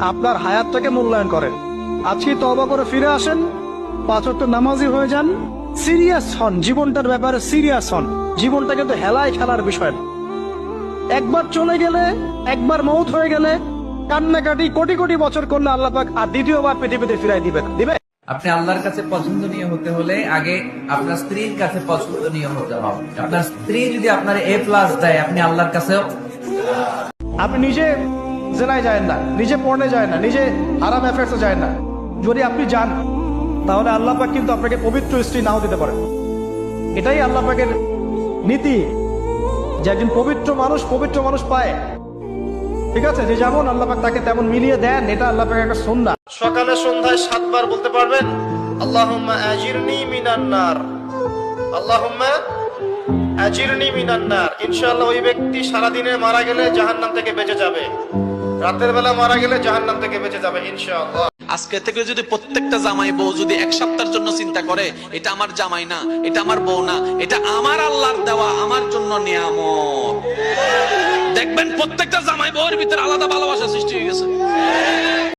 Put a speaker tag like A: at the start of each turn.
A: আপনার হায়াতটাকে মূল্যায়ন করেন। আজকে তবা করে ফিরে আসেন পাঁচ ওয়াক্ত নামাজি হয়ে যান। সিরিয়াস হন জীবনটার ব্যাপারে সিরিয়াস হন। জীবনটা কিন্তু হেলায় খেলার বিষয় না। একবার চলে গেলে একবার মৌত হয়ে গেলে কান্নাকাটি কোটি কোটি বছর করলে আল্লাহ পাক আর দ্বিতীয়বার পৃথিবীতে ফিরাই দিবেন। দিবে?
B: আপনি আল্লাহর কাছে পছন্দনীয় হতে হলে আগে আপনার স্ত্রীর কাছে পছন্দনীয় হতে হবে। আপনার স্ত্রী যদি আপনার এ প্লাস দেয় আপনি আল্লাহর কাছেও
A: আপনি নিজে জেনায় যায় না, নিজে পড়নে যায় না, নিজে হারাম অ্যাফেয়ার্সে যায় না। যদি আপনি যান, তাহলে আল্লাহ পাক কিন্তু আপনাকে পবিত্র স্ত্রী নাও দিতে পারে। এটাই আল্লাহ পাকের নীতি। যে একজন পবিত্র মানুষ পবিত্র মানুষ পায়। ঠিক আছে, যে যেমন আল্লাহ পাক তাকে তেমন মিলিয়ে দেন, এটা আল্লাহ একটা সন্ধ্যা সকালে সন্ধ্যায় সাতবার বলতে পারবেন, আল্লাহুম্মা আজিরনি মিনান নার। আল্লাহুম্মা আজিরনি মিনান ইনশাআল্লাহ ওই ব্যক্তি সারাদিনে মারা গেলে জাহান্নাম থেকে বেঁচে যাবে। রাতের বেলা মারা গেলে জাহান্নাম থেকে বেঁচে যাবে, ইনশাআল্লাহ।
C: আজকে থেকে যদি প্রত্যেকটা জামাই বউ যদি এক সপ্তাহের জন্য চিন্তা করে, এটা আমার জামাই না, এটা আমার বউ না, এটা আমার আল্লাহর দেওয়া, আমার জন্য নিয়ামত। দেখবেন প্রত্যেকটা জামাই বউয়ের ভিতরে আলাদা ভালোবাসা সৃষ্টি হয়ে গেছে।